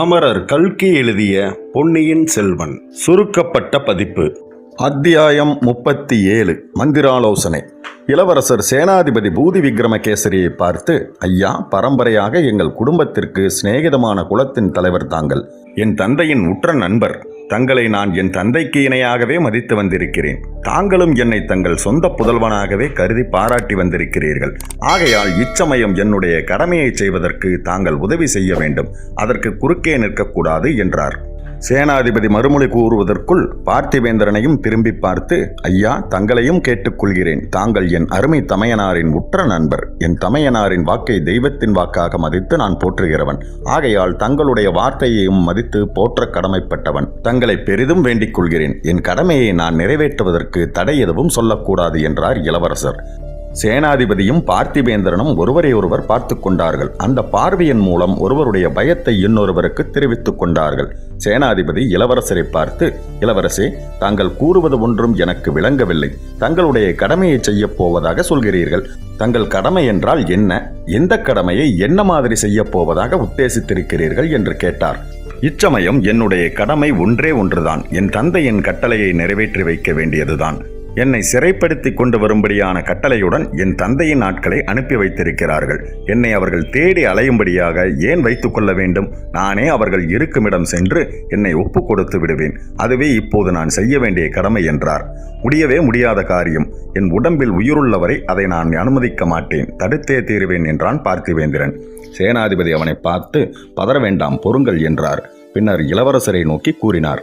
அமரர் கல்கி எழுதிய பொன்னியின் செல்வன் சுருக்கப்பட்ட பதிப்பு. அத்தியாயம் முப்பத்தி ஏழு மந்திராலோசனை. இளவரசர் சேனாதிபதி பூதி விக்ரமகேசரியை பார்த்து ஐயா பரம்பரையாக எங்கள் குடும்பத்திற்கு சிநேகிதமான குலத்தின் தலைவர் தாங்கள். என் தந்தையின் உற்ற நண்பர். தங்களை நான் என் தந்தைக்கு இணையாகவே மதித்து வந்திருக்கிறேன். தாங்களும் என்னை தங்கள் சொந்த புதல்வனாகவே கருதி பாராட்டி வந்திருக்கிறீர்கள். ஆகையால் இச்சமயம் என்னுடைய கடமையை செய்வதற்கு தாங்கள் உதவி செய்ய வேண்டும். அதற்கு குறுக்கே நிற்கக்கூடாது என்றார். சேனாதிபதி மறுமொழி கூறுவதற்குள் பார்த்திவேந்திரனையும் திரும்பி பார்த்து ஐயா தங்களையும் கேட்டுக்கொள்கிறேன். தாங்கள் என் அருமை தமையனாரின் உற்ற நண்பர். என் தமையனாரின் வாக்கை தெய்வத்தின் வாக்காக மதித்து நான் போற்றுகிறவன். ஆகையால் தங்களுடைய வார்த்தையையும் மதித்து போற்ற கடமைப்பட்டவன். தங்களை பெரிதும் வேண்டிக் கொள்கிறேன். என் கடமையை நான் நிறைவேற்றுவதற்கு தடை எதுவும் சொல்லக்கூடாது என்றார் இளவரசர். சேனாதிபதியும் பார்த்திபேந்திரனும் ஒருவரை ஒருவர் பார்த்து கொண்டார்கள். அந்த பார்வையின் மூலம் ஒருவருடைய பயத்தை இன்னொருவருக்கு தெரிவித்துக் கொண்டார்கள். சேனாதிபதி இளவரசரை பார்த்து இளவரசே தாங்கள் கூறுவது ஒன்றும் எனக்கு விளங்கவில்லை. தங்களுடைய கடமையை செய்யப் போவதாக சொல்கிறீர்கள். தங்கள் கடமை என்றால் என்ன? எந்த கடமையை என்ன மாதிரி செய்யப் போவதாக உத்தேசித்திருக்கிறீர்கள்? என்று கேட்டார். இச்சமயம் என்னுடைய கடமை ஒன்றே ஒன்றுதான். என் தந்தையின் கட்டளையை நிறைவேற்றி வைக்க வேண்டியதுதான். என்னை சிறைப்படுத்தி கொண்டு வரும்படியான கட்டளையுடன் என் தந்தையின் ஆட்களை அனுப்பி வைத்திருக்கிறார்கள். என்னை அவர்கள் தேடி அலையும்படியாக ஏன் வைத்துக் கொள்ள வேண்டும்? நானே அவர்கள் இருக்குமிடம் சென்று என்னை ஒப்பு கொடுத்து விடுவேன். அதுவே இப்போது நான் செய்ய வேண்டிய கடமை என்றார். முடியவே முடியாத காரியம். என் உடம்பில் உயிருள்ளவரை அதை நான் அனுமதிக்க மாட்டேன். தடுத்தே தீருவேன் என்றான் பார்த்திவேந்திரன். சேனாதிபதி அவனை பார்த்து பதற வேண்டாம் பொறுங்கள் என்றார். பின்னர் இளவரசரை நோக்கி கூறினார்.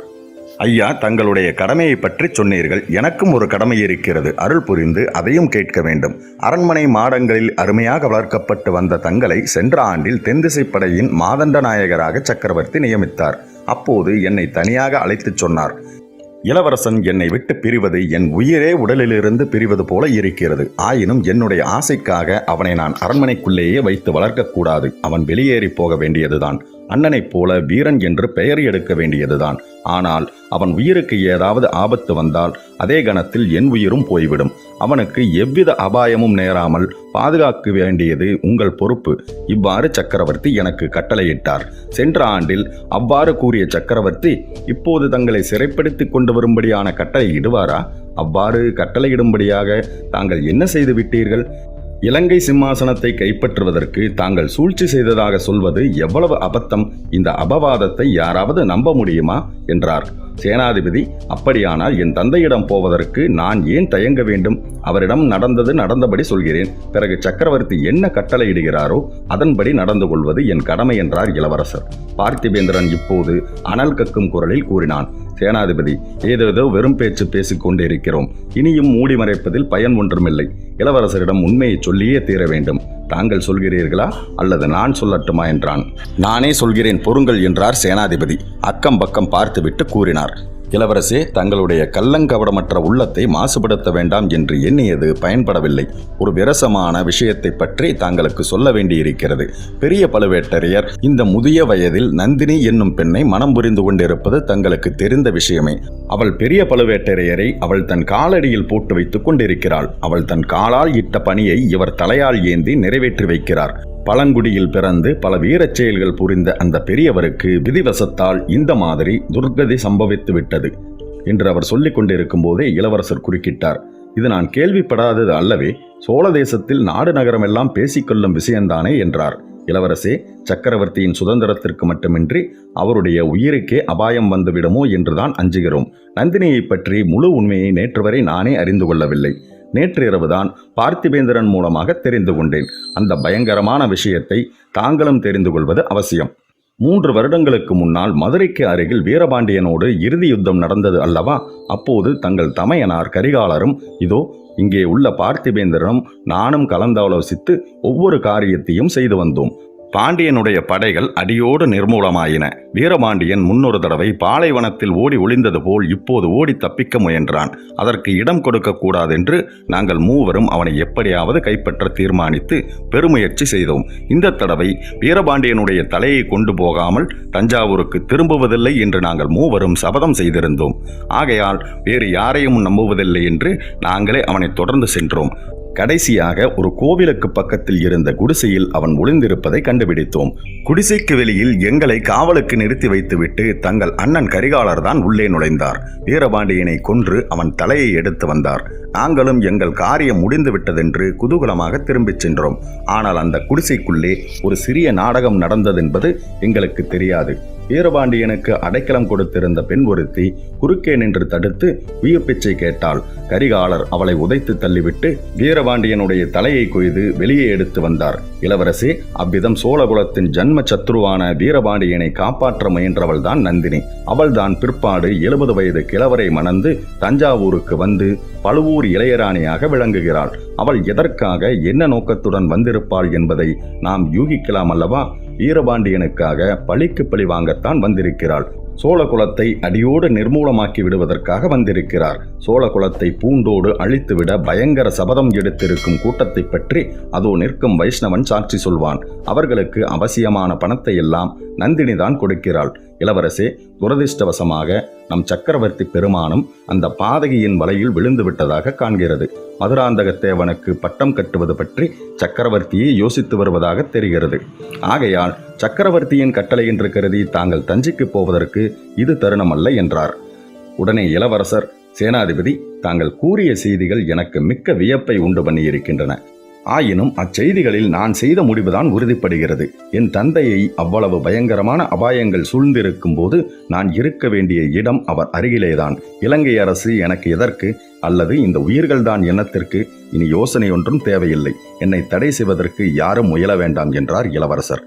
ஐயா தங்களுடைய கடமையை பற்றி சொன்னீர்கள். எனக்கும் ஒரு கடமை இருக்கிறது. அருள் புரிந்து அதையும் கேட்க வேண்டும். அரண்மனை மாடங்களில் அருமையாக வளர்க்கப்பட்டு வந்த தங்களை சென்ற ஆண்டில் தென்திசைப்படையின் மாதண்ட நாயகராக சக்கரவர்த்தி நியமித்தார். அப்போது என்னை தனியாக அழைத்துச் சொன்னார். இளவரசன் என்னை விட்டு பிரிவது என் உயிரே உடலிலிருந்து பிரிவது போல இருக்கிறது. ஆயினும் என்னுடைய ஆசைக்காக அவனை நான் அரண்மனைக்குள்ளேயே வைத்து வளர்க்கக்கூடாது. அவன் வெளியேறி போக வேண்டியதுதான். அண்ணனைப் போல வீரன் என்று பெயர் எடுக்க வேண்டியதுதான். ஆனால் அவன் உயிருக்கு ஏதாவது ஆபத்து வந்தால் அதே கணத்தில் என் உயிரும் போய்விடும். அவனுக்கு எவ்வித அபாயமும் நேராமல் பாதுகாக்க வேண்டியது உங்கள் பொறுப்பு. இவ்வாறு சக்கரவர்த்தி எனக்கு கட்டளையிட்டார். சென்ற ஆண்டில் அவ்வாறு கூறிய சக்கரவர்த்தி இப்போது தங்களை சிறைப்படுத்தி கொண்டு வரும்படியான கட்டளை இடுவாரா? அவ்வாறு கட்டளையிடும்படியாக தாங்கள் என்ன செய்து விட்டீர்கள்? இலங்கை சிம்மாசனத்தை கைப்பற்றுவதற்கு தாங்கள் சூழ்ச்சி செய்ததாக சொல்வது எவ்வளவு அபத்தம்? இந்த அபவாதத்தை யாராவது நம்ப முடியுமா? என்றார். சேனாதிபதி அப்படியானால் என் தந்தையிடம் போவதற்கு நான் ஏன் தயங்க வேண்டும்? அவரிடம் நடந்தது நடந்தபடி சொல்கிறேன். பிறகு சக்கரவர்த்தி என்ன கட்டளையிடுகிறாரோ அதன்படி நடந்து கொள்வது என் கடமை என்றார் இளவரசர். பார்த்திபேந்திரன் இப்போது அனல் கக்கும் குரலில் கூறினான் சேனாதிபதி ஏதேதோ வெறும் பேச்சு பேசிக் கொண்டிருக்கிறோம். இனியும் மூடி மறைப்பதில் பயன் ஒன்றுமில்லை. இளவரசரிடம் உண்மையை சொல்லியே தீர வேண்டும். தாங்கள் சொல்கிறீர்களா அல்லது நான் சொல்லட்டுமா? என்றான். நானே சொல்கிறேன் பொறுங்கள் என்றார் சேனாதிபதி. அக்கம் பக்கம் பார்த்துவிட்டு கூறினார். இளவரசே தங்களுடைய கள்ளங்கவடமற்ற உள்ளத்தை மாசுபடுத்த வேண்டாம் என்று எண்ணியது பயன்படவில்லை. ஒரு விரசமான விஷயத்தை பற்றி தாங்களுக்கு சொல்ல வேண்டியிருக்கிறது. பெரிய பழுவேட்டரையர் இந்த முதிய வயதில் நந்தினி என்னும் பெண்ணை மனம் புரிந்து கொண்டிருப்பது தங்களுக்கு தெரிந்த விஷயமே. அவள் பெரிய பழுவேட்டரையரை அவள் தன் காலடியில் போட்டு வைத்துக் கொண்டிருக்கிறாள். அவள் தன் காலால் இட்ட பணியை இவர் தலையால் ஏந்தி நிறைவேற்றி வைக்கிறார். பழங்குடியில் பிறந்து பல வீரச் செயல்கள் புரிந்த அந்த பெரியவருக்கு விதிவசத்தால் இந்த மாதிரி துர்கதி சம்பவித்து விட்டது என்று அவர் சொல்லிக் கொண்டிருக்கும் போதே இளவரசர் குறுக்கிட்டார். இது நான் கேள்விப்படாதது அல்லவே சோழ தேசத்தில் நாடு நகரமெல்லாம் பேசிக்கொள்ளும் விஷயந்தானே என்றார். இளவரசே சக்கரவர்த்தியின் சுதந்திரத்திற்கு மட்டுமின்றி அவருடைய உயிருக்கே அபாயம் வந்துவிடுமோ என்றுதான் அஞ்சுகிறோம். நந்தினியை பற்றி முழு உண்மையை நேற்று வரை நானே அறிந்து கொள்ளவில்லை. நேற்று இரவுதான் பார்த்திபேந்திரன் மூலமாக தெரிந்து கொண்டேன். அந்த பயங்கரமான விஷயத்தை தாங்களும் தெரிந்து கொள்வது அவசியம். மூன்று வருடங்களுக்கு முன்னால் மதுரைக்கு அருகில் வீரபாண்டியனோடு இறுதி யுத்தம் நடந்தது அல்லவா? அப்போது தங்கள் தமையனார் கரிகாலரும் இதோ இங்கே உள்ள பார்த்திபேந்திரனும் நானும் கலந்தாலோசித்து ஒவ்வொரு காரியத்தையும் செய்து வந்தோம். பாண்டியனுடைய படைகள் அடியோடு நிர்மூலமாயின. வீரபாண்டியன் முன்னொரு தடவை பாலைவனத்தில் ஓடி ஒளிந்தது போல் இப்போது ஓடி தப்பிக்க முயன்றான். அதற்கு இடம் கொடுக்கக்கூடாதென்று நாங்கள் மூவரும் அவனை எப்படியாவது கைப்பற்ற தீர்மானித்து பெருமுயற்சி செய்தோம். இந்த தடவை வீரபாண்டியனுடைய தலையை கொண்டு போகாமல் தஞ்சாவூருக்கு திரும்புவதில்லை என்று நாங்கள் மூவரும் சபதம் செய்திருந்தோம். ஆகையால் வேறு யாரையும் நம்புவதில்லை என்று நாங்களே அவனை தொடர்ந்து சென்றோம். கடைசியாக ஒரு கோவிலுக்கு பக்கத்தில் இருந்த குடிசையில் அவன் ஒளிந்திருப்பதை கண்டுபிடித்தோம். குடிசைக்கு வெளியில் எங்களை காவலுக்கு நிறுத்தி வைத்துவிட்டு தங்கள் அண்ணன் கரிகாலர் தான் உள்ளே நுழைந்தார். வீரபாண்டியனை கொன்று அவன் தலையை எடுத்து வந்தார். நாங்களும் எங்கள் காரியம் முடிந்து விட்டதென்று குதூகலமாக திரும்பிச் சென்றோம். ஆனால் அந்த குடிசைக்குள்ளே ஒரு சிறிய நாடகம் நடந்ததென்பது எங்களுக்கு தெரியாது. வீரபாண்டியனுக்கு அடைக்கலம் கொடுத்திருந்த பெண் ஒருத்தி குறுக்கே நின்று தடுத்து உயிர் பிச்சை கேட்டாள். கரிகாலர் அவளை உதைத்து தள்ளிவிட்டு வீரபாண்டியனுடைய தலையை கொய்து வெளியே எடுத்து வந்தார். இளவரசி அவ்விதம் சோழகுலத்தின் ஜன்ம சத்ருவான வீரபாண்டியனை காப்பாற்ற முயன்றவள்தான் நந்தினி. அவள்தான் பிற்பாடு எழுபது வயது கிழவரை மணந்து தஞ்சாவூருக்கு வந்து பழுவூர் இளையராணியாக விளங்குகிறாள். அவள் எதற்காக என்ன நோக்கத்துடன் வந்திருப்பாள் என்பதை நாம் யூகிக்கலாம் அல்லவா? வீரபாண்டியனுக்காக பழிக்கு பழி வாங்கத்தான் வந்திருக்கிறாள். சோழ குலத்தை அடியோடு நிர்மூலமாக்கி விடுவதற்காக வந்திருக்கிறார். சோழ குலத்தை பூண்டோடு அழித்துவிட பயங்கர சபதம் எடுத்திருக்கும் கூட்டத்தை பற்றி அதோ நிற்கும் வைஷ்ணவன் சாட்சி சொல்வான். அவர்களுக்கு அவசியமான பணத்தை எல்லாம் நந்தினிதான் கொடுக்கிறாள். இளவரசே துரதிர்ஷ்டவசமாக நம் சக்கரவர்த்தி பெருமானும் அந்த பாதகியின் வலையில் விழுந்து விட்டதாக காண்கிறது. மதுராந்தகத்தேவனுக்கு பட்டம் கட்டுவது பற்றி சக்கரவர்த்தியை யோசித்து வருவதாக தெரிகிறது. ஆகையால் சக்கரவர்த்தியின் கட்டளை என்று கருதி தாங்கள் தஞ்சைக்கு போவதற்கு இது தருணமல்ல என்றார். உடனே இளவரசர் சேனாதிபதி தாங்கள் கூறிய செய்திகள் எனக்கு மிக்க வியப்பை உண்டு பண்ணியிருக்கின்றன. ஆயினும் அச்செய்திகளில் நான் செய்த முடிவுதான் உறுதிப்படுகிறது. என் தந்தையை அவ்வளவு பயங்கரமான அபாயங்கள் சூழ்ந்திருக்கும் போது நான் இருக்க வேண்டிய இடம் அவர் அருகிலேதான். இலங்கை அரசு எனக்கு எதற்கு அல்லது இந்த உயிர்கள்தான் எண்ணத்திற்கு இனி யோசனை ஒன்றும் தேவையில்லை. என்னை தடை செய்வதற்கு யாரும் முயல வேண்டாம் என்றார் இளவரசர்.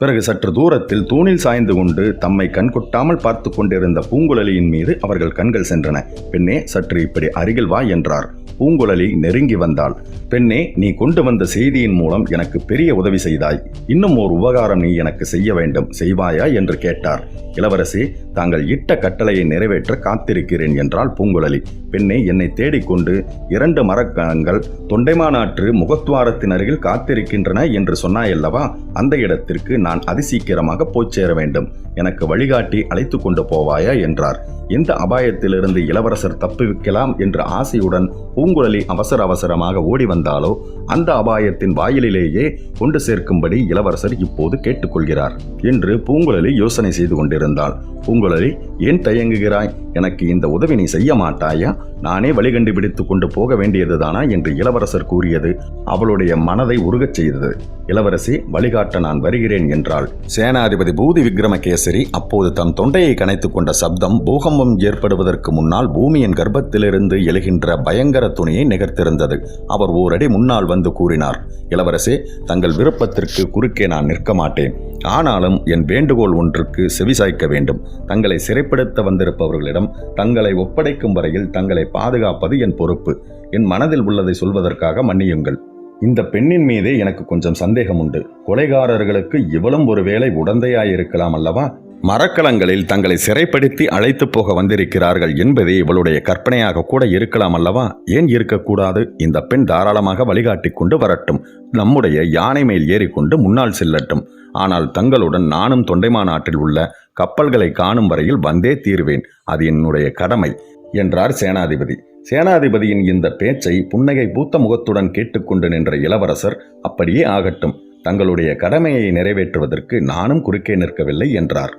பிறகு சற்று தூரத்தில் தூணில் சாய்ந்து கொண்டு தம்மை கண்கொட்டாமல் பார்த்து கொண்டிருந்த பூங்குழலியின் மீது அவர்கள் கண்கள் சென்றன. பெண்ணே சற்று இப்படி அருகில் வா என்றார். பூங்குழலி நெருங்கி வந்தாள். பெண்ணே நீ கொண்டு வந்த செய்தியின் மூலம் எனக்கு பெரிய உதவி செய்தாய். இன்னும் ஓர் உபகாரம் நீ எனக்கு செய்ய வேண்டும். செய்வாயா? என்று கேட்டார். இளவரசி தாங்கள் இட்ட கட்டளையை நிறைவேற்ற காத்திருக்கிறேன் என்றாள் பூங்குழலி. பெண்ணை என்னை தேடிக்கொண்டு இரண்டு மரக்கணங்கள் தொண்டைமானாற்று முகத்துவாரத்தின் அருகில் காத்திருக்கின்றன என்று சொன்னாயல்லவா? அந்த இடத்திற்கு நான் நான் அதிசீக்கிரமாக போய்ச் சேர வேண்டும். எனக்கு வழிகாட்டி அழைத்து கொண்டு போவாயா என்றார். இந்த அபாயத்திலிருந்து இளவரசர் தப்புவிக்கலாம் என்ற ஆசையுடன் பூங்குழலி அவசர அவசரமாக ஓடி வந்தாலோ அந்த அபாயத்தின் வாயிலிலேயே கொண்டு சேர்க்கும்படி இளவரசர் இப்போது கேட்டுக்கொள்கிறார் என்று பூங்குழலி யோசனை செய்து கொண்டிருந்தாள். பூங்குழலி ஏன் தயங்குகிறாய்? எனக்கு இந்த உதவி நீ செய்ய மாட்டாயா? நானே வழி கண்டுபிடித்து கொண்டு போக வேண்டியதுதானா என்று இளவரசர் கூறியது அவளுடைய மனதை உருகச் செய்தது. இளவரசி வழிகாட்ட நான் வருகிறேன் என்றாள். சேனாதிபதி பூதி விக்ரமகேசரி அப்போது தன் தொண்டையை கணைத்துக் கொண்ட சப்தம் பூகம்பம் ஏற்படுவதற்கு முன்னால் பூமியின் கர்ப்பத்திலிருந்து எழுகின்ற பயங்கர துணியை நிகர்த்திருந்தது. அவர் ஓரடி முன்னால் வந்து கூறினார் இளவரசே தங்கள் விருப்பத்திற்கு குறுக்கே நான் நிற்க மாட்டேன். ஆனாலும் என் வேண்டுகோள் ஒன்றுக்கு செவிசாய்க்க வேண்டும். தங்களை சிறைப்படுத்த வந்திருப்பவர்களிடம் தங்களை ஒப்படைக்கும் வரையில் தங்களை பாதுகாப்பது என் பொறுப்பு. என் மனதில் உள்ளதை சொல்வதற்காக மன்னியுங்கள். இந்த பெண்ணின் மீதே எனக்கு கொஞ்சம் சந்தேகம் உண்டு. கொலைகாரர்களுக்கு இவளும் ஒருவேளை உடந்தையாயிருக்கலாம் அல்லவா? மரக்கலங்களில் தங்களை சிறைப்படுத்தி அழைத்து போக வந்திருக்கிறார்கள் என்பதே இவளுடைய கற்பனையாக கூட இருக்கலாம் அல்லவா? ஏன் இருக்கக்கூடாது? இந்த பெண் தாராளமாக வழிகாட்டி கொண்டு வரட்டும். நம்முடைய யானை மேல் ஏறிக்கொண்டு முன்னால் செல்லட்டும். ஆனால் தங்களுடன் நானும் தொண்டைமாநாட்டில் உள்ள கப்பல்களை காணும் வரையில் வந்தே தீர்வேன். அது என்னுடைய கடமை என்றார் சேனாதிபதி. சேனாதிபதியின் இந்த பேச்சை புன்னகை பூத்த முகத்துடன் கேட்டுக்கொண்டு நின்ற இளவரசர் அப்படியே ஆகட்டும். தங்களுடைய கடமையை நிறைவேற்றுவதற்கு நானும் குறுக்கே நிற்கவில்லை என்றார்.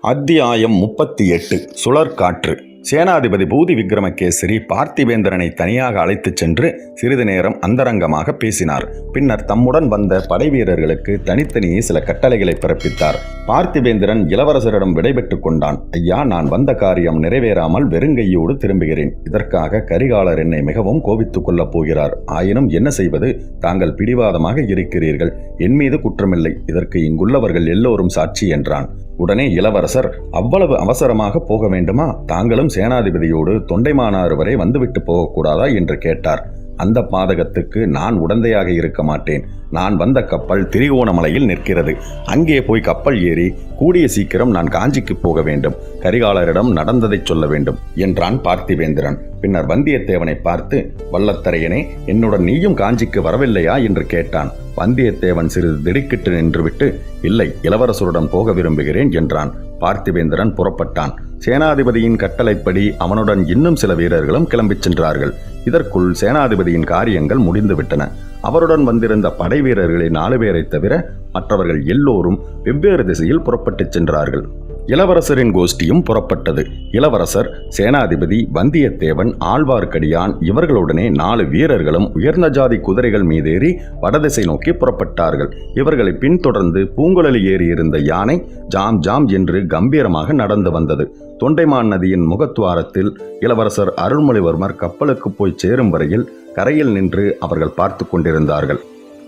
அத்தியாயம் முப்பத்தி எட்டு. சுழற்காற்று. சேனாதிபதி பூதி விக்ரமகேசரி பார்த்திவேந்திரனை தனியாக அழைத்துச் சென்று சிறிது நேரம் அந்தரங்கமாக பேசினார். பின்னர் தம்முடன் வந்த படை வீரர்களுக்கு தனித்தனியே சில கட்டளைகளை பிறப்பித்தார். பார்த்திவேந்திரன் இளவரசரிடம் விடைபெற்றுக் கொண்டான். ஐயா நான் வந்த காரியம் நிறைவேறாமல் வெறுங்கையோடு திரும்புகிறேன். இதற்காக கரிகாலர் என்னை மிகவும் கோபித்துக் கொள்ளப் போகிறார். ஆயினும் என்ன செய்வது? தாங்கள் பிடிவாதமாக இருக்கிறீர்கள். என் மீது குற்றமில்லை. இதற்கு இங்குள்ளவர்கள் எல்லோரும் சாட்சி என்றான். உடனே இளவரசர் அவ்வளவு அவசரமாக போக வேண்டுமா? தாங்களும் சேனாதிபதியோடு தொண்டைமானாறு வரை வந்துவிட்டு போகக்கூடாதா? என்று கேட்டார். அந்த பாதகத்துக்கு நான் உடந்தையாக இருக்க மாட்டேன். நான் வந்த கப்பல் திரிகோணமலையில் நிற்கிறது. அங்கே போய் கப்பல் ஏறி கூடிய சீக்கிரம் நான் காஞ்சிக்கு போக வேண்டும். கரிகாலரிடம் நடந்ததை சொல்ல வேண்டும் என்றான் பார்த்திவேந்திரன். பின்னர் வந்தியத்தேவனை பார்த்து வல்லத்தரையனே என்னுடன் நீயும் காஞ்சிக்கு வரவில்லையா? என்று கேட்டான். வந்தியத்தேவன் சிறிது திடுக்கிட்டு நின்றுவிட்டு இல்லை இளவரசருடன் போக விரும்புகிறேன் என்றான். பார்த்திவேந்திரன் புறப்பட்டான். சேனாதிபதியின் கட்டளைப்படி அவனுடன் இன்னும் சில வீரர்களும் கிளம்பிச் சென்றார்கள். இதற்குள் சேனாதிபதியின் காரியங்கள் முடிந்துவிட்டன. அவருடன் வந்திருந்த படை வீரர்களில் நாலு பேரை தவிர மற்றவர்கள் எல்லோரும் வெவ்வேறு திசையில் புறப்பட்டுச் சென்றார்கள். இளவரசரின் கோஷ்டியும் புறப்பட்டது. இளவரசர் சேனாதிபதி வந்தியத்தேவன் ஆழ்வார்க்கடியான் இவர்களுடனே நாலு வீரர்களும் உயர்ந்த ஜாதி குதிரைகள் மீதேறி வடதிசை நோக்கி புறப்பட்டார்கள். இவர்களை பின்தொடர்ந்து பூங்குழலி ஏறியிருந்த யானை ஜாம் ஜாம் என்று கம்பீரமாக நடந்து வந்தது. தொண்டைமான் நதியின் முகத்துவாரத்தில் இளவரசர் அருள்மொழிவர்மர் கப்பலுக்கு போய் சேரும் வரையில் கரையில் நின்று அவர்கள் பார்த்து கொண்டிருந்தார்கள்.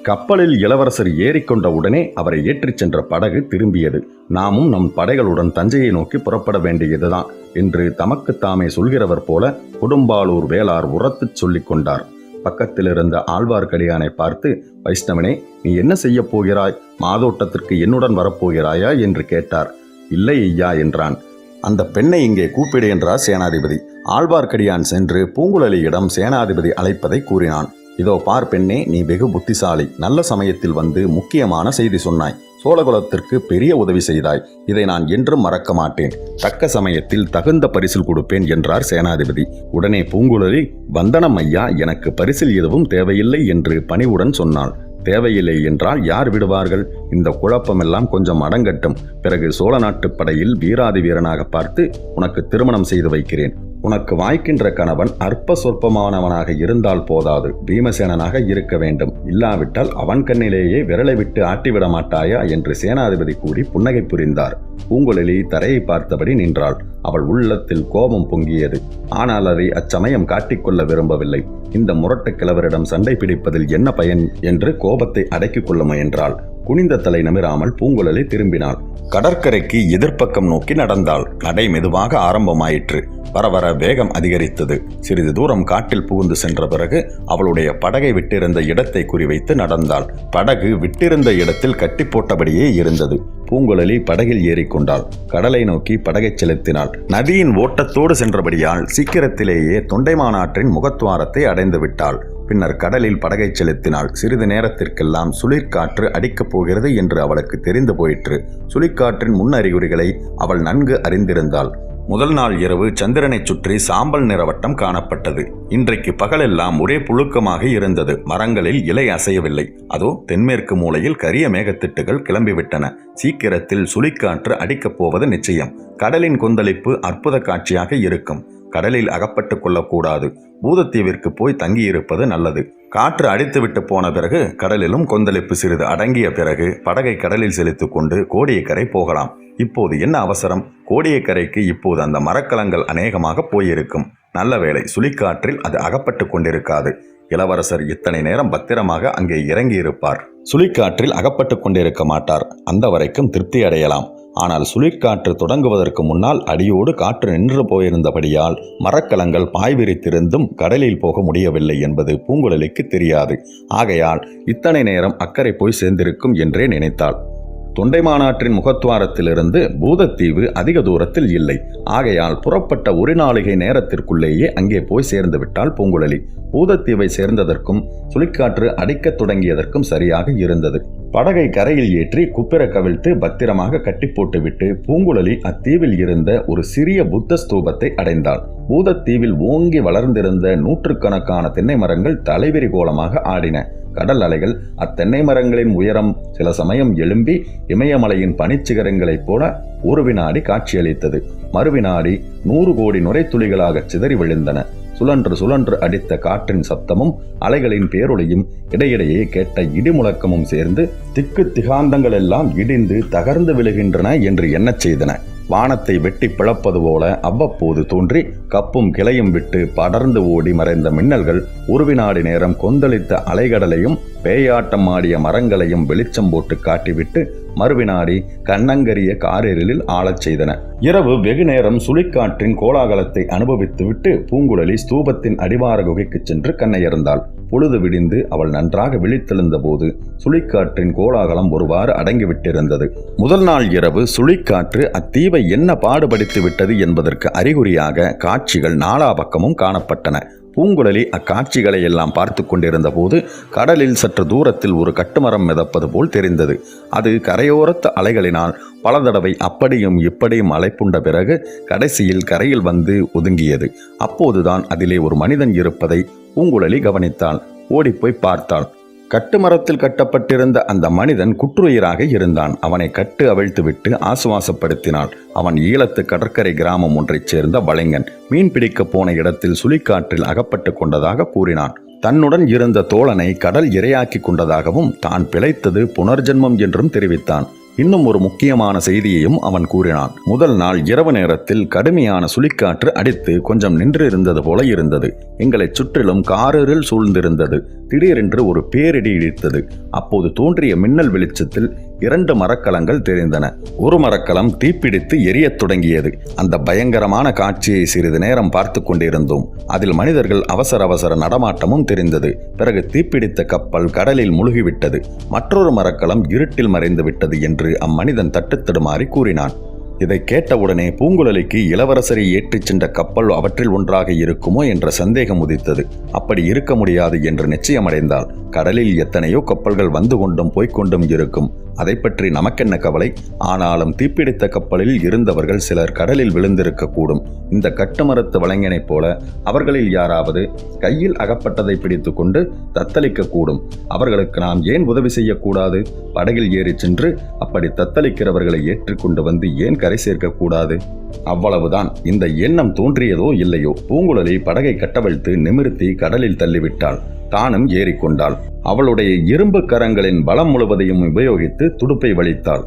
கப்பலில் இளவரசர் ஏறிக்கொண்ட உடனே அவரை ஏற்றிச் சென்ற படகு திரும்பியது. நாமும் நம் படைகளுடன் தஞ்சையை நோக்கி புறப்பட வேண்டியதுதான் என்று தமக்கு தாமே சொல்கிறவர் போல குடும்பாலூர் வேளார் உரத்துச் சொல்லிக் கொண்டார். பக்கத்தில் இருந்த ஆழ்வார்க்கடியானை பார்த்து வைஷ்ணவனே நீ என்ன செய்யப் போகிறாய்? மாதோட்டத்திற்கு என்னுடன் வரப்போகிறாயா? என்று கேட்டார். இல்லை ஐயா என்றான். அந்த பெண்ணை இங்கே கூப்பிடு என்றார் சேனாதிபதி. ஆழ்வார்க்கடியான் சென்று பூங்குழலியிடம் சேனாதிபதி அழைப்பதை கூறினான். இதோ பார் பெண்ணே நீ வெகு புத்திசாலி. நல்ல சமயத்தில் வந்து முக்கியமான செய்தி சொன்னாய். சோழகுலத்திற்கு பெரிய உதவி செய்தாய். இதை நான் என்றும் மறக்க மாட்டேன். தக்க சமயத்தில் தகுந்த பரிசில் கொடுப்பேன் என்றார் சேனாதிபதி. உடனே பூங்குழலி வந்தனம் ஐயா எனக்கு பரிசில் எதுவும் தேவையில்லை என்று பணிவுடன் சொன்னாள். தேவையில்லை என்றால் யார் விடுவார்கள்? இந்த குழப்பமெல்லாம் கொஞ்சம் அடங்கட்டும். பிறகு சோழ நாட்டுப் படையில் வீராதி வீரனாக பார்த்து உனக்கு திருமணம் செய்து வைக்கிறேன். உனக்கு வாய்க்கின்ற கணவன் அற்ப சொற்பமானவனாக இருந்தால் போதாது. பீமசேனனாக இருக்க வேண்டும். இல்லாவிட்டால் அவன் கண்ணிலேயே விரலை விட்டு ஆட்டிவிட மாட்டாயா என்று சேனாதிபதி கூறி புன்னகை புரிந்தார். பூங்குழலி தரையை பார்த்தபடி நின்றாள். அவள் உள்ளத்தில் கோபம் பொங்கியது. ஆனால் அதை அச்சமயம் காட்டிக்கொள்ள விரும்பவில்லை. இந்த முரட்டு கிழவரிடம் சண்டை பிடிப்பதில் என்ன பயன்? என்று கோபத்தை அடக்கிக் கொள்ள முயன்றாள். குனிந்த தலை நமிராமல் பூங்குழலி திரும்பினாள். கடற்கரைக்கு எதிர்ப்பக்கம் நோக்கி நடந்தாள். நடை மெதுவாக ஆரம்பமாயிற்று. வர வர வேகம் அதிகரித்தது. சிறிது தூரம் காட்டில் புகுந்து சென்ற பிறகு அவளுடைய படகை விட்டிருந்த இடத்தை குறிவைத்து நடந்தாள். படகு விட்டிருந்த இடத்தில் கட்டி போட்டபடியே இருந்தது. பூங்குழலி படகில் ஏறிக்கொண்டாள். கடலை நோக்கி படகை செலுத்தினாள். நதியின் ஓட்டத்தோடு சென்றபடியால் சீக்கிரத்திலேயே தொண்டைமானாற்றின் முகத்துவாரத்தை அடைந்து விட்டாள். பின்னர் கடலில் படகை செலுத்தினாள். சிறிது நேரத்திற்கெல்லாம் சுழிற்காற்று அடிக்கப் போகிறது என்று அவளுக்கு தெரிந்து போயிற்று. சுழிக்காற்றின் முன்னறிகுறிகளை அவள் நன்கு அறிந்திருந்தாள். முதல் நாள் இரவு சந்திரனைச் சுற்றி சாம்பல் நிறவட்டம் காணப்பட்டது. இன்றைக்கு பகலெல்லாம் ஒரே புழுக்கமாக இருந்தது. மரங்களில் இலை அசையவில்லை. அதோ தென்மேற்கு மூலையில் கரிய மேகத்திட்டுகள் கிளம்பிவிட்டன. சீக்கிரத்தில் சுழிக்காற்று அடிக்கப் போவது நிச்சயம். கடலின் கொந்தளிப்பு அற்புத காட்சியாக இருக்கும். கடலில் அகப்பட்டுக் கொள்ளக்கூடாது. பூதத்தீவிற்கு போய் தங்கியிருப்பது நல்லது. காற்று அடித்துவிட்டு போன பிறகு கடலிலும் கொந்தளிப்பு சிறிது அடங்கிய பிறகு படகை கடலில் செலுத்திக் கொண்டு கோடியக்கரை போகலாம். இப்போது என்ன அவசரம்? கோடியக்கரைக்கு இப்போது அந்த மரக்கலங்கள் அநேகமாக போயிருக்கும். நல்ல வேளை சுழிக்காற்றில் அது அகப்பட்டு கொண்டிருக்காது. இளவரசர் இத்தனை நேரம் பத்திரமாக அங்கே இறங்கியிருப்பார். சுழிக்காற்றில் அகப்பட்டு கொண்டிருக்க மாட்டார். அந்த வரைக்கும் திருப்தி அடையலாம். ஆனால் சுழிக்காற்று தொடங்குவதற்கு முன்னால் அடியோடு காற்று நின்று போயிருந்தபடியால் மரக்கலங்கள் பாய் விரித்திருந்தும் கடலில் போக முடியவில்லை என்பது பூங்குழலிக்கு தெரியாது. ஆகையால் இத்தனை நேரம் அக்கறை போய் சேர்ந்திருக்கும் என்றே நினைத்தாள். தொண்டை மாநாட்டின் முகத்துவாரத்திலிருந்து பூதத்தீவு அதிக தூரத்தில் இல்லை. ஆகையால் புறப்பட்ட ஒரு நாளிகை நேரத்திற்குள்ளேயே அங்கே போய் சேர்ந்து விட்டால் பூங்குழலி. பூதத்தீவை சேர்ந்ததற்கும் சுழிக்காற்று அடிக்கத் தொடங்கியதற்கும் சரியாக இருந்தது. படகை கரையில் ஏற்றி குப்பிர கவிழ்த்து பத்திரமாக கட்டி போட்டுவிட்டு பூங்குழலி அத்தீவில் இருந்த ஒரு சிறிய புத்த ஸ்தூபத்தை அடைந்தாள். பூதத்தீவில் ஓங்கி வளர்ந்திருந்த நூற்றுக்கணக்கான தென்னை மரங்கள் தலைவிரி கோலமாக ஆடின. கடல் அலைகள் அத்தென்னை மரங்களின் உயரம் சில சமயம் எழும்பி இமயமலையின் பனிச்சிகரங்களைப் போல ஒரு வினாடி காட்சியளித்தது. மறுவினாடி நூறு கோடி நுரைத்துளிகளாக சிதறி விழுந்தன. சுழன்று சுழன்று அடித்த காற்றின் சத்தமும் அலைகளின் பேரொளியும் இடையிடையே கேட்ட இடிமுழக்கமும் சேர்ந்து திக்கு திகாந்தங்கள் எல்லாம் இடிந்து தகர்ந்து விழுகின்றன என்று எண்ணச் செய்தன. வானத்தை வெட்டி பிளப்பது போல அவ்வப்போது தோன்றி கப்பும் கிளையும் விட்டு படர்ந்து ஓடி மறைந்த மின்னல்கள் ஒரு வினாடி நேரம் கொந்தளித்த அலைகடலையும் பேயாட்டம் ஆடிய மரங்களையும் வெளிச்சம் போட்டு காட்டிவிட்டு மறுவினாடி கண்ணங்கரிய காரெரிலில் ஆளச் செய்தன. இரவு வெகு நேரம் சுழிக்காற்றின் கோலாகலத்தை அனுபவித்துவிட்டு பூங்குழலி ஸ்தூபத்தின் அடிவார குகைக்குச் சென்று கண்ணையர்ந்தாள். பொழுது விடிந்து அவள் நன்றாக விழித்தெழுந்த போது சுழிக்காற்றின் கோலாகலம் ஒருவாறு அடங்கிவிட்டிருந்தது. முதல் நாள் இரவு சுழிக்காற்று அத்தீவை என்ன பாடுபடுத்தி விட்டது என்பதற்கு அறிகுறியாக காட்சிகள் நாலா பக்கமும் காணப்பட்டன. பூங்குழலி அக்காட்சிகளை எல்லாம் பார்த்து கொண்டிருந்த போது கடலில் சற்று தூரத்தில் ஒரு கட்டுமரம் மிதப்பது போல் தெரிந்தது. அது கரையோரத்து அலைகளினால் பல தடவை அப்படியும் இப்படியும் அலைப்புண்ட பிறகு கடைசியில் கரையில் வந்து ஒதுங்கியது. அப்போதுதான் அதிலே ஒரு மனிதன் இருப்பதை பூங்குழலி கவனித்தாள். ஓடிப்போய் பார்த்தாள். கட்டுமரத்தில் கட்டப்பட்டிருந்த அந்த மனிதன் குற்றுயிராக இருந்தான். அவனை கட்டு அவிழ்த்துவிட்டு ஆசுவாசப்படுத்தினாள் அவன் ஈழத்து கடற்கரை கிராமம் ஒன்றைச் சேர்ந்த வளைங்கன் மீன் பிடிக்கப் போன இடத்தில் சுழிக்காற்றில் அகப்பட்டு கொண்டதாக கூறினான். தன்னுடன் இருந்த தோழனை கடல் இரையாக்கி கொண்டதாகவும் தான் பிழைத்தது புனர்ஜென்மம் என்றும் தெரிவித்தான். இன்னும் ஒரு முக்கியமான செய்தியையும் அவன் கூறினான். முதல் நாள் இரவு நேரத்தில் கடுமையான சுழிக்காற்று அடித்து கொஞ்சம் நின்று இருந்தது போல இருந்தது. எங்களை சுற்றிலும் காரில் சூழ்ந்திருந்தது. திடீரென்று ஒரு பேரிடி இடித்தது. அப்போது தோன்றிய மின்னல் வெளிச்சத்தில் இரண்டு மரக்கலங்கள் தெரிந்தன ஒரு மரக்கலம் தீப்பிடித்து எரியத் தொடங்கியது. அந்த பயங்கரமான காட்சியை சிறிது நேரம் பார்த்து கொண்டிருந்தோம். அதில் மனிதர்கள் அவசர அவசர நடமாட்டமும் தெரிந்தது. பிறகு தீப்பிடித்த கப்பல் கடலில் முழுகிவிட்டது. மற்றொரு மரக்கலம் இருட்டில் மறைந்து விட்டது என்று அம்மனிதன் தட்டுத்தடுமாறி கூறினான். இதை கேட்டவுடனே பூங்குழலிக்கு இளவரசரை ஏற்றிச் சென்ற கப்பல் அவற்றில் ஒன்றாக இருக்குமோ என்ற சந்தேகம் உதித்தது. அப்படி இருக்க முடியாது என்று நிச்சயமடைந்தால் கடலில் எத்தனையோ கப்பல்கள் வந்து கொண்டும் போய்க்கொண்டும் இருக்கும். அதை பற்றி நமக்கென்ன கவலை? ஆனாலும் தீப்பிடித்த கப்பலில் இருந்தவர்கள் சிலர் கடலில் விழுந்திருக்கக்கூடும். இந்த கட்டுமரத்து வளைஞனைப் போல அவர்களில் யாராவது கையில் அகப்பட்டதை பிடித்து கொண்டு தத்தளிக்கக்கூடும். அவர்களுக்கு நாம் ஏன் உதவி செய்யக்கூடாது? படகில் ஏறிச் சென்று அப்படி தத்தளிக்கிறவர்களை ஏற்றுக்கொண்டு வந்து ஏன் கரை சேர்க்கக்கூடாது? அவ்வளவுதான். இந்த எண்ணம் தோன்றியதோ இல்லையோ? பூங்குழலி படகை கட்டவிழ்த்து நிமிர்த்தி கடலில் தள்ளிவிட்டாள். தானும் ஏறிக்கொண்டாள். அவளுடைய இரும்பு கரங்களின் பலம் முழுவதையும் உபயோகித்து துடுப்பை வலித்தாள்.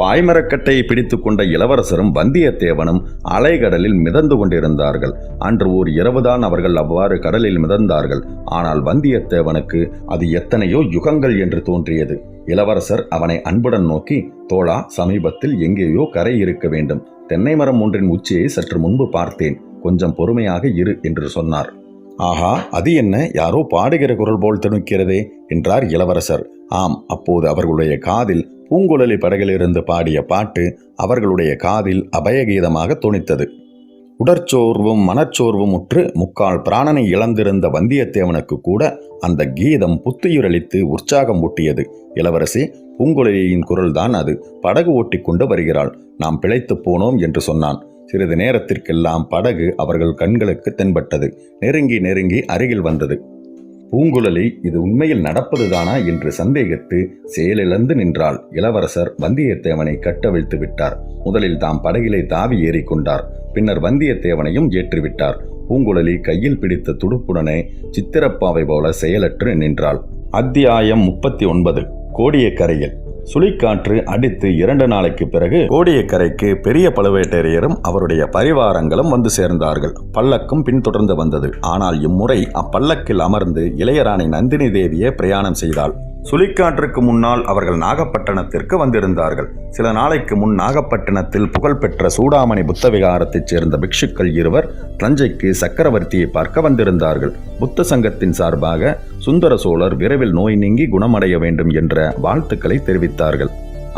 பாய்மரக்கட்டையை பிடித்துக் கொண்ட இளவரசரும் வந்தியத்தேவனும் அலைகடலில் மிதந்து கொண்டிருந்தார்கள். அன்று ஓர் இரவுதான் அவர்கள் அவ்வாறு கடலில் மிதந்தார்கள். ஆனால் வந்தியத்தேவனுக்கு அது எத்தனையோ யுகங்கள் என்று தோன்றியது. இளவரசர் அவனை அன்புடன் நோக்கி தோழா சமீபத்தில் எங்கேயோ கரை இருக்க வேண்டும். தென்னை மரம் ஒன்றின் உச்சியை சற்று முன்பு பார்த்தேன். கொஞ்சம் பொறுமையாக இரு என்று சொன்னார். ஆஹா அது என்ன? யாரோ பாடுகிற குரல் போல் திணுக்கிறதே என்றார் இளவரசர். ஆம் அப்போது அவர்களுடைய காதில் பூங்குழலி படகிலிருந்து பாடிய பாட்டு அவர்களுடைய காதில் அபயகீதமாக துணித்தது உடற்சோர்வும் மனச்சோர்வும் உற்று முக்கால் பிராணனை இழந்திருந்த வந்தியத்தேவனுக்கு கூட அந்த கீதம் புத்துயிரளித்து உற்சாகம் ஊட்டியது. இளவரசி பூங்குழலியின் குரல்தான் அது. படகு ஓட்டிக்கொண்டு வருகிறாள். நாம் பிழைத்துப் போனோம் என்று சொன்னான். சிறிது நேரத்திற்கெல்லாம் படகு அவர்கள் கண்களுக்கு தென்பட்டது. நெருங்கி நெருங்கி அருகில் வந்தது. பூங்குழலி இது உண்மையில் நடப்பதுதானா? என்று சந்தேகித்து செயலிழந்து நின்றாள். இளவரசர் வந்தியத்தேவனை கட்டவிழ்த்து விட்டார். முதலில் தாம் படகிலே தாவி ஏறிக்கொண்டார் பின்னர் வந்தியத்தேவனையும் ஏற்றிவிட்டார். பூங்குழலி கையில் பிடித்த துடுப்புடனே சித்திரப்பாவை போல செயலற்று நின்றாள். அத்தியாயம் முப்பத்தி ஒன்பது. கோடியக்கரையில். சுழிக்காற்று அடித்து இரண்டு நாளைக்கு பிறகு கோடியக்கரைக்கு பெரிய பழுவேட்டரையரும் அவருடைய பரிவாரங்களும் வந்து சேர்ந்தார்கள். பல்லக்கும் பின்தொடர்ந்து வந்தது. ஆனால் இம்முறை அப்பல்லக்கில் அமர்ந்து இளையராணி நந்தினி தேவியே பிரயாணம் செய்தாள். சுழிக்காற்றுக்கு முன்னால் அவர்கள் நாகப்பட்டினத்திற்கு வந்திருந்தார்கள். சில நாளைக்கு முன் நாகப்பட்டினத்தில் புகழ்பெற்ற சூடாமணி புத்த விகாரத்தைச் சேர்ந்த பிக்ஷுக்கள் இருவர் தஞ்சைக்கு சக்கரவர்த்தியை பார்க்க வந்திருந்தார்கள். புத்த சங்கத்தின் சார்பாக சுந்தர சோழர் விரைவில் நோய் நீங்கி குணமடைய வேண்டும் என்ற வாழ்த்துக்களை தெரிவித்தார்கள்.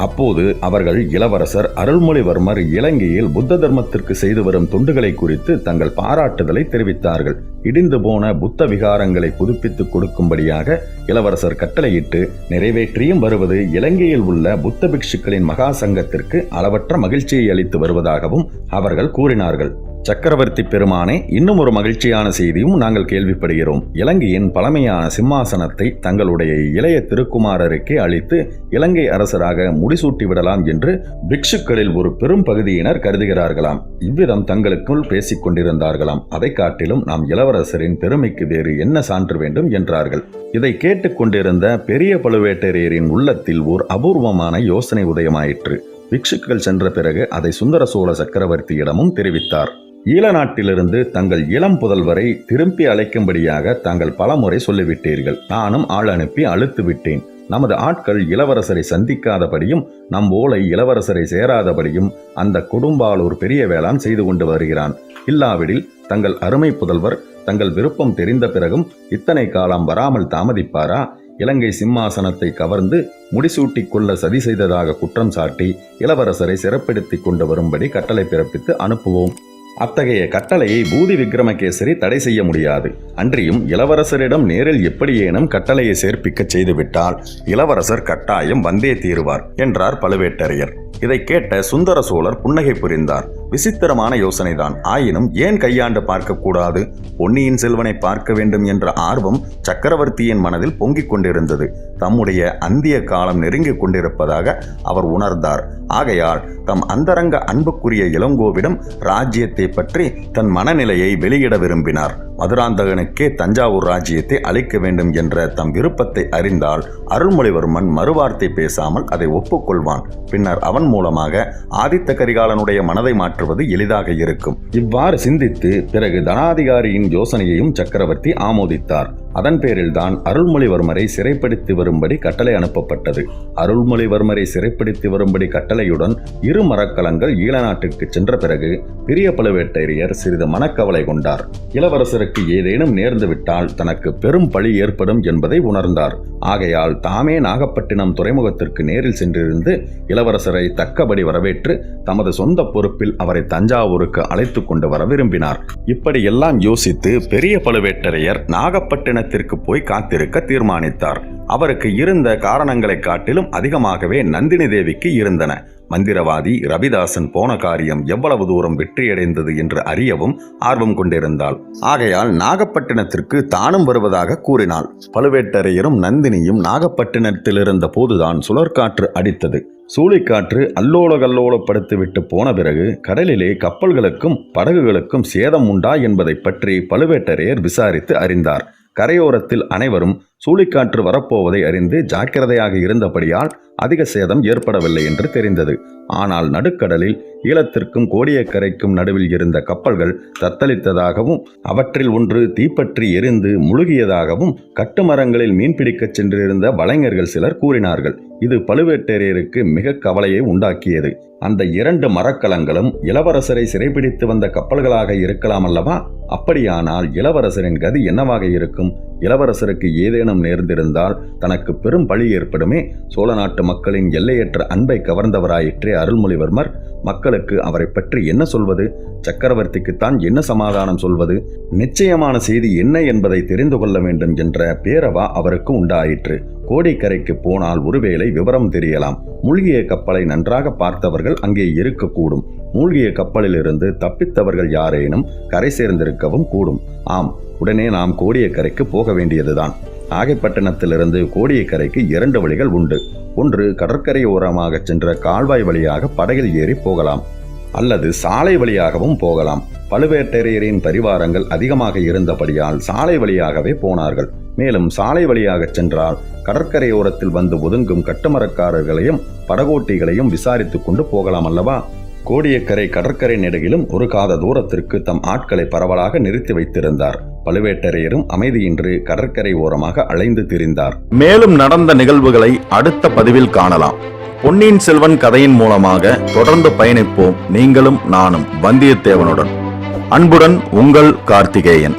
அப்போது அவர்கள் இளவரசர் அருள்மொழிவர்மர் இலங்கையில் புத்த தர்மத்திற்கு செய்து வரும் தொண்டுகளை குறித்து தங்கள் பாராட்டுதலை தெரிவித்தார்கள். இடிந்து போன புத்த விகாரங்களை புதுப்பித்துக் கொடுக்கும்படியாக இளவரசர் கட்டளையிட்டு நிறைவேற்றியும் வருவது இலங்கையில் உள்ள புத்த பிக்ஷுக்களின் மகா சங்கத்திற்கு அளவற்ற மகிழ்ச்சியை அளித்து வருவதாகவும் அவர்கள் கூறினார்கள். சக்கரவர்த்தி பெருமானே இன்னும் ஒரு மகிழ்ச்சியான செய்தியும் நாங்கள் கேள்விப்படுகிறோம். இலங்கையின் பழமையான சிம்மாசனத்தை தங்களுடைய இளைய திருக்குமாரருக்கே அளித்து இலங்கை அரசராக முடிசூட்டி விடலாம் என்று பிக்ஷுக்களில் ஒரு பெரும் பகுதியினர் கருதுகிறார்களாம். இவ்விதம் தங்களுக்குள் பேசிக் கொண்டிருந்தார்களாம். அதை காட்டிலும் நாம் இளவரசரின் பெருமைக்கு வேறு என்ன சான்று வேண்டும் என்றார்கள். இதை கேட்டுக்கொண்டிருந்த பெரிய பழுவேட்டரையரின் உள்ளத்தில் ஓர் அபூர்வமான யோசனை உதயமாயிற்று. பிக்ஷுக்கள் சென்ற பிறகு அதை சுந்தர சோழ சக்கரவர்த்தியிடமும் தெரிவித்தார். ஈழ நாட்டிலிருந்து தங்கள் இளம் புதல்வரை திரும்பி அழைக்கும்படியாக தாங்கள் பலமுறை சொல்லிவிட்டீர்கள். நானும் ஆள் அனுப்பி அழுத்து விட்டேன் நமது ஆட்கள் இளவரசரை சந்திக்காதபடியும் நம் ஓலை இளவரசரை சேராதபடியும் அந்த குடும்பாலூர் பெரிய வேளான் செய்து கொண்டு வருகிறான். இல்லாவிடில் தங்கள் அருமை புதல்வர் தங்கள் விருப்பம் தெரிந்த பிறகும் இத்தனை காலம் வராமல் தாமதிப்பாரா? இலங்கை சிம்மாசனத்தை கவர்ந்து முடிசூட்டிக் கொள்ள சதி செய்ததாக குற்றம் சாட்டி இளவரசரை சிறப்பிடுத்திக் கொண்டு வரும்படி கட்டளை பிறப்பித்து அனுப்புவோம். அத்தகைய கட்டளையை பூதி விக்ரமகேசரி தடை செய்ய முடியாது. அன்றியும் இளவரசரிடம் நேரில் எப்படியேனும் கட்டளையை சேர்ப்பிக்கச் செய்துவிட்டால் இளவரசர் கட்டாயம் வந்தே தீருவார் என்றார் பழுவேட்டரையர். இதை கேட்ட சுந்தர சோழர் புன்னகை புரிந்தார். விசித்திரமான யோசனைதான். ஆயினும் ஏன் கையாண்டு பார்க்கக்கூடாது? பொன்னியின் செல்வனை பார்க்க வேண்டும் என்ற ஆர்வம் சக்கரவர்த்தியின் மனதில் பொங்கிக் கொண்டிருந்தது. தம்முடைய அந்திய காலம் நெருங்கிக் கொண்டிருப்பதாக அவர் உணர்ந்தார். ஆகையால் தம் அந்தரங்க அன்புக்குரிய இளங்கோவிடம் ராஜ்யத்தை பற்றி தன் மனநிலையை வெளியிட விரும்பினார். மதுராந்தகனுக்கே தஞ்சாவூர் ராஜ்யத்தை அளிக்க வேண்டும் என்ற தம் விருப்பத்தை அறிந்தால் அருள்மொழிவர்மன் மறுவார்த்தை பேசாமல் அதை ஒப்புக்கொள்வான். பின்னர் அவன் மூலமாக ஆதித்த கரிகாலனுடைய மனதை மாற்றுவது எளிதாக இருக்கும். இவ்வாறு சிந்தித்து பிறகு தனாதிகாரியின் யோசனையையும் சக்கரவர்த்தி ஆமோதித்தார். அதன் பேரில்தான் அருள்மொழிவர்மரை சிறைப்படுத்தி வரும்படி கட்டளை அனுப்பப்பட்டது. அருள்மொழிவர்மரை சிறைப்படுத்தி வரும்படி கட்டளையுடன் இரு மரக்கலங்கள் ஈழ நாட்டுக்கு சென்ற பிறகு பெரிய பழுவேட்டரையர் சிறிது மனக்கவலை கொண்டார். இளவரசர் இளவரசருக்கு ஏதேனும் நேர்ந்துவிட்டால் தனக்கு பெரும் பழி ஏற்படும் என்பதை உணர்ந்தார். ஆகையால் தாமே நாகப்பட்டினம் துறைமுகத்திற்கு நேரில் சென்றிருந்து இளவரசரை தக்கபடி வரவேற்று தமது சொந்த பொறுப்பில் அவரை தஞ்சாவூருக்கு அழைத்து கொண்டு வர விரும்பினார். இப்படியெல்லாம் யோசித்து பெரிய பழுவேட்டரையர் நாகப்பட்டினத்திற்கு போய் காத்திருக்க தீர்மானித்தார். அவருக்கு இருந்த காரணங்களைக் காட்டிலும் அதிகமாகவே நந்தினி தேவிக்கு இருந்தன. மந்திரவாதி ரவிதாசன் போன காரியம் எவ்வளவு தூரம் வெற்றியடைந்தது என்று அறியவும் ஆர்வம் கொண்டிருந்தாள். ஆகையால் நாகப்பட்டினத்திற்கு தானும் வருவதாக கூறினாள். பழுவேட்டரையரும் நந்தினியும் நாகப்பட்டினத்தில் இருந்த போதுதான் சுழற்காற்று அடித்தது. சூளைக்காற்று அல்லோல கல்லோலப்படுத்திவிட்டு போன பிறகு கடலிலே கப்பல்களுக்கும் படகுகளுக்கும் சேதம் உண்டா என்பதை பற்றி பழுவேட்டரையர் விசாரித்து அறிந்தார். கரையோரத்தில் அனைவரும் சூழிக்காற்று வரப்போவதை அறிந்து ஜாக்கிரதையாக இருந்தபடியால் அதிக சேதம் ஏற்படவில்லை என்று தெரிந்தது. ஆனால் நடுக்கடலில் ஈழத்திற்கும் கோடியக்கரைக்கும் நடுவில் இருந்த கப்பல்கள் தத்தளித்ததாகவும் அவற்றில் ஒன்று தீப்பற்றி எரிந்து முழுகியதாகவும் கட்டுமரங்களில் மீன்பிடிக்கச் சென்றிருந்த வலைஞர்கள் சிலர் கூறினார்கள். இது பழுவேட்டரையருக்கு மிக கவலையை உண்டாக்கியது. அந்த இரண்டு மரக்கலங்களும் இளவரசரை சிறைபிடித்து வந்த கப்பல்களாக இருக்கலாம் அல்லவா? அப்படியானால் இளவரசரின் கதி என்னவாக இருக்கும்? இளவரசருக்கு ஏதேனும் நேர்ந்திருந்தால் தனக்கு பெரும் பழி ஏற்படுமே. சோழ நாட்டு மக்களின் எல்லையற்ற அன்பை கவர்ந்தவராயிற்றே அருள்மொழிவர்மர். மக்களுக்கு அவரை பற்றி என்ன சொல்வது? சக்கரவர்த்திக்குத்தான் என்ன சமாதானம் சொல்வது? நிச்சயமான செய்தி என்ன என்பதை தெரிந்து கொள்ள வேண்டும் என்ற பேரவா அவருக்கு உண்டாயிற்று. கோடிக்கரைக்கு போனால் ஒருவேளை விவரம் தெரியலாம். மூழ்கிய கப்பலை நன்றாக பார்த்தவர்கள் அங்கே இருக்கக்கூடும். மூழ்கிய கப்பலிலிருந்து தப்பித்தவர்கள் யாரேனும் கரை சேர்ந்திருக்கவும் கூடும். ஆம் உடனே நாம் கோடியக்கரைக்கு போக வேண்டியதுதான். நாகைப்பட்டினத்திலிருந்து கோடியக்கரைக்கு இரண்டு வழிகள் உண்டு. ஒன்று கடற்கரை ஓரமாக சென்ற கால்வாய் வழியாக படகில் ஏறி போகலாம். அல்லது சாலை வழியாகவும் போகலாம். பழுவேட்டரையரின் பரிவாரங்கள் அதிகமாக இருந்தபடியால் சாலை வழியாகவே போனார்கள். மேலும் சாலை வழியாகச் சென்றால் கடற்கரையோரத்தில் வந்து ஒதுங்கும் கட்டுமரக்காரர்களையும் படகோட்டிகளையும் விசாரித்துக் கொண்டு போகலாம் அல்லவா? கோடியக்கரை கடற்கரை நெடுகிலும் ஒரு காத தூரத்திற்கு தம் ஆட்களை பரவலாக நிறுத்தி வைத்திருந்தார். பழுவேட்டரையரும் அமைதியின்றி கடற்கரை ஓரமாக அலைந்து திரிந்தார். மேலும் நடந்த நிகழ்வுகளை அடுத்த பதிவில் காணலாம். பொன்னியின் செல்வன் கதையின் மூலமாக தொடர்ந்து பயணிப்போம் நீங்களும் நானும் வந்தியத்தேவனுடன். அன்புடன் உங்கள் கார்த்திகேயன்.